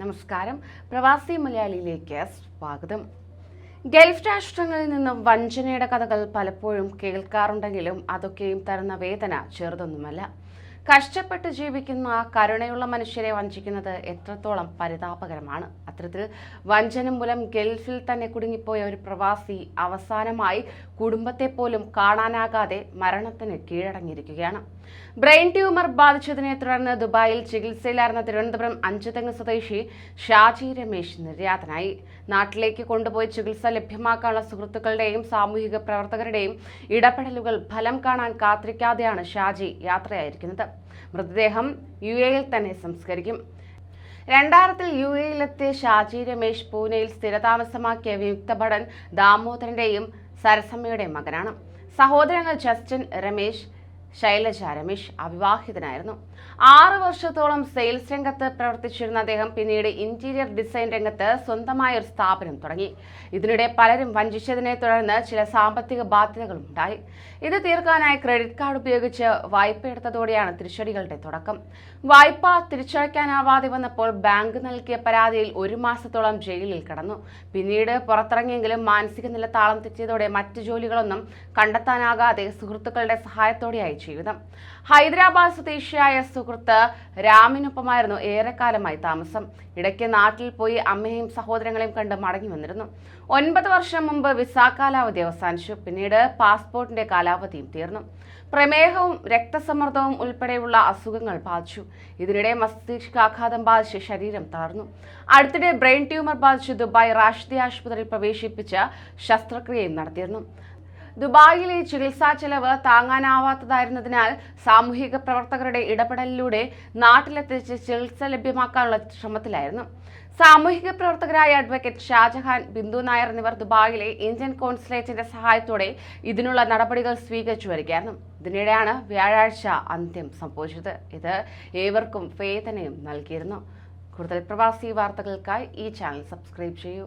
നമസ്കാരം. പ്രവാസി മലയാളിയിലേക്ക് സ്വാഗതം. ഗൾഫ് രാഷ്ട്രങ്ങളിൽ നിന്നും വഞ്ചനയുടെ കഥകൾ പലപ്പോഴും കേൾക്കാറുണ്ടെങ്കിലും അതൊക്കെയും തരുന്ന വേദന ചെറുതൊന്നുമല്ല. കഷ്ടപ്പെട്ട് ജീവിക്കുന്ന കരുണയുള്ള മനുഷ്യരെ വഞ്ചിക്കുന്നത് എത്രത്തോളം പരിതാപകരമാണ്. അത്തരത്തിൽ വഞ്ചന മൂലം ഗൾഫിൽ തന്നെ കുടുങ്ങിപ്പോയ ഒരു പ്രവാസി അവസാനമായി കുടുംബത്തെ പോലും കാണാനാകാതെ മരണത്തിന് കീഴടങ്ങിയിരിക്കുകയാണ്. ബ്രെയിൻ ട്യൂമർ ബാധിച്ചതിനെ തുടർന്ന് ദുബായിൽ ചികിത്സയിലായിരുന്ന തിരുവനന്തപുരം അഞ്ചുതെങ്ങ് സ്വദേശി ഷാജി രമേശ് നിര്യാതനായി. നാട്ടിലേക്ക് കൊണ്ടുപോയി ചികിത്സ ലഭ്യമാക്കാനുള്ള സുഹൃത്തുക്കളുടെയും സാമൂഹിക പ്രവർത്തകരുടെയും ഇടപെടലുകൾ ഫലം കാണാൻ കാത്തിരിക്കാതെയാണ് ഷാജി യാത്രയായിരിക്കുന്നത്. മൃതദേഹം യു എയിൽ തന്നെ സംസ്കരിക്കും. രണ്ടായിരത്തിൽ യു എയിലെത്തിയ ഷാജി രമേശ് പൂനെയിൽ സ്ഥിരതാമസമാക്കിയ വിയുക്ത ഭടൻ ദാമോദരന്റെയും സരസമ്മയുടെയും മകനാണ്. സഹോദരങ്ങൾ ജസ്റ്റിൻ രമേശ് ശൈലജ രമേശ് അവിവാഹിതനായിരുന്നു. ആറ് വർഷത്തോളം സെയിൽസ് രംഗത്ത് പ്രവർത്തിച്ചിരുന്ന അദ്ദേഹം പിന്നീട് ഇന്റീരിയർ ഡിസൈൻ രംഗത്ത് സ്വന്തമായ ഒരു സ്ഥാപനം തുടങ്ങി. ഇതിനിടെ പലരും വഞ്ചിച്ചതിനെ തുടർന്ന് ചില സാമ്പത്തിക ബാധ്യതകളും ഉണ്ടായി. ഇത് തീർക്കാനായി ക്രെഡിറ്റ് കാർഡ് ഉപയോഗിച്ച് വായ്പ എടുത്തതോടെയാണ് തിരിച്ചടികളുടെ തുടക്കം. വായ്പ തിരിച്ചടയ്ക്കാനാവാതെ വന്നപ്പോൾ ബാങ്ക് നൽകിയ പരാതിയിൽ ഒരു മാസത്തോളം ജയിലിൽ കിടന്നു. പിന്നീട് പുറത്തിറങ്ങിയെങ്കിലും മാനസിക നില താളം തെറ്റിയതോടെ മറ്റ് ജോലികളൊന്നും കണ്ടെത്താനാകാതെ സുഹൃത്തുക്കളുടെ സഹായത്തോടെയായി ജീവിതം. ഹൈദരാബാദ് സ്വദേശിയായ സുഹൃത്ത് രാമിനൊപ്പമായിരുന്നു ഏറെക്കാലമായി താമസം. ഇടയ്ക്ക് നാട്ടിൽ പോയി അമ്മയെയും സഹോദരങ്ങളെയും കണ്ട് മടങ്ങി വന്നിരുന്നു. ഒൻപത് വർഷം മുമ്പ് വിസ കാലാവധി അവസാനിച്ചു. പിന്നീട് പാസ്പോർട്ടിന്റെ കാലാവധിയും തീർന്നു. പ്രമേഹവും രക്തസമ്മർദ്ദവും ഉൾപ്പെടെയുള്ള അസുഖങ്ങൾ ബാധിച്ചു. ഇതിനിടെ മസ്തിഷ്കാഘാതം ബാധിച്ച് ശരീരം തളർന്നു. അടുത്തിടെ ബ്രെയിൻ ട്യൂമർ ബാധിച്ച് ദുബായ് റാഷിദി ആശുപത്രിയിൽ പ്രവേശിപ്പിച്ച ശസ്ത്രക്രിയയും നടത്തിയിരുന്നു. ദുബായിലെ ചികിത്സാ ചെലവ് താങ്ങാനാവാത്തതായിരുന്നതിനാൽ സാമൂഹിക പ്രവർത്തകരുടെ ഇടപെടലിലൂടെ നാട്ടിലെത്തിച്ച് ചികിത്സ ലഭ്യമാക്കാനുള്ള ശ്രമത്തിലായിരുന്നു. സാമൂഹിക പ്രവർത്തകരായ അഡ്വക്കേറ്റ് ഷാജഹാൻ ബിന്ദു നായർ എന്നിവർ ദുബായിലെ ഇന്ത്യൻ കോൺസുലേറ്റിന്റെ സഹായത്തോടെ ഇതിനുള്ള നടപടികൾ സ്വീകരിച്ചു വരികയായിരുന്നു. ഇതിനിടെയാണ് വ്യാഴാഴ്ച അന്ത്യം സംഭവിച്ചത്. ഇത് ഏവർക്കും വേദനയും നൽകിയിരുന്നു. കൂടുതൽ പ്രവാസി വാർത്തകൾക്കായി ഈ ചാനൽ സബ്സ്ക്രൈബ് ചെയ്യൂ.